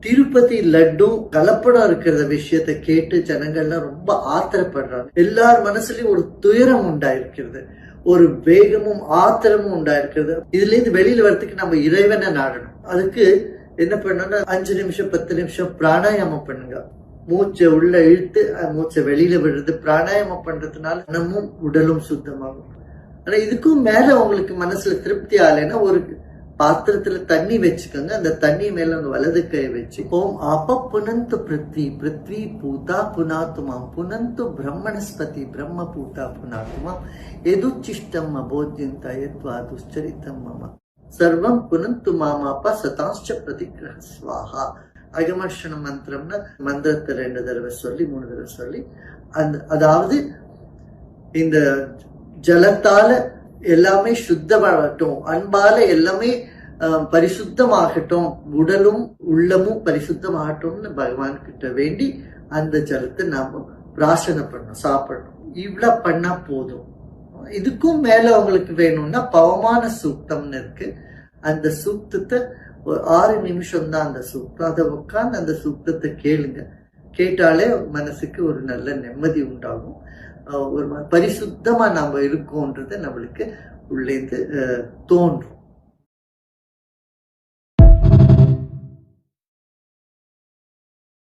திருப்பதி லட்டும் கலப்படம் இருக்கிற விஷயத்தை கேட்டு ஜனங்கள்லாம் ரொம்ப ஆத்திரப்படுறாங்க. எல்லார் மனசுலயும் ஒரு துயரம் உண்டாயிருக்கிறது. ஒரு வேகமும் ஆத்திரமும் உண்டாயிருக்கிறது. இதுல இருந்து வெளியில வரத்துக்கு நம்ம இறைவனை நாடணும். அதுக்கு என்ன பண்ணணும்னா அஞ்சு நிமிஷம் பத்து நிமிஷம் பிராணாயாமம் பண்ணுங்க. மூச்சை உள்ள இழுத்து மூச்சை வெளியில விடுறது பிராணாயாமம் பண்றதுனால மனமும் உடலும் சுத்தமாகும். ஆனா இதுக்கும் மேல உங்களுக்கு மனசுல திருப்தி ஆகலைன்னா ஒரு பாத்திரத்துல தண்ணி வச்சுக்கோங்க. அந்த தண்ணி மேல உங்க வலது கை வச்சு ஓம் அப்ப புனந்து பிருத்வி பிருத்வி பூதா புனாத்துமாம். புனந்து பிரம்மணஸ்பதி பிரம்ம பூதா புனாத்துமாம். எதுச்சிஷ்டம் அபோத்யந்த யத்வா துஷ்சரித்தம் மம. சர்வம் புனந்து மாமாப்பா சதாஷ்ட பிரதிகிரக ஸ்வாஹா அகமர்ஷண மந்திரம்னா மந்திரத்தை ரெண்டு தடவை சொல்லி மூணு தடவை சொல்லி அந்த அதாவது இந்த ஜலத்தால எல்லாமே சுத்தமாகட்டும். அன்பால எல்லாமே பரிசுத்தமாகட்டும். உடலும் உள்ளமும் பரிசுத்தமாகட்டும்னு பகவான் கிட்ட வேண்டி அந்த ஜலத்தை நாம பிராசனை பண்ணணும் சாப்பிடணும். இவ்வளவு பண்ணா போதும். இதுக்கும் மேல உங்களுக்கு வேணும்னா பவமான சூக்தம்னு இருக்கு. அந்த சூக்தத்தை ஒரு ஆறு நிமிஷம் தான் அந்த சூக்தம். அதை உட்காந்து அந்த சூக்தத்தை கேளுங்க. கேட்டாலே மனசுக்கு ஒரு நல்ல நிம்மதி உண்டாகும். ஒரு பரிசுத்தமாக நாம் நாம இருக்கோன்றது நம்மளுக்கு உள்ளேந்து தோன்றும்.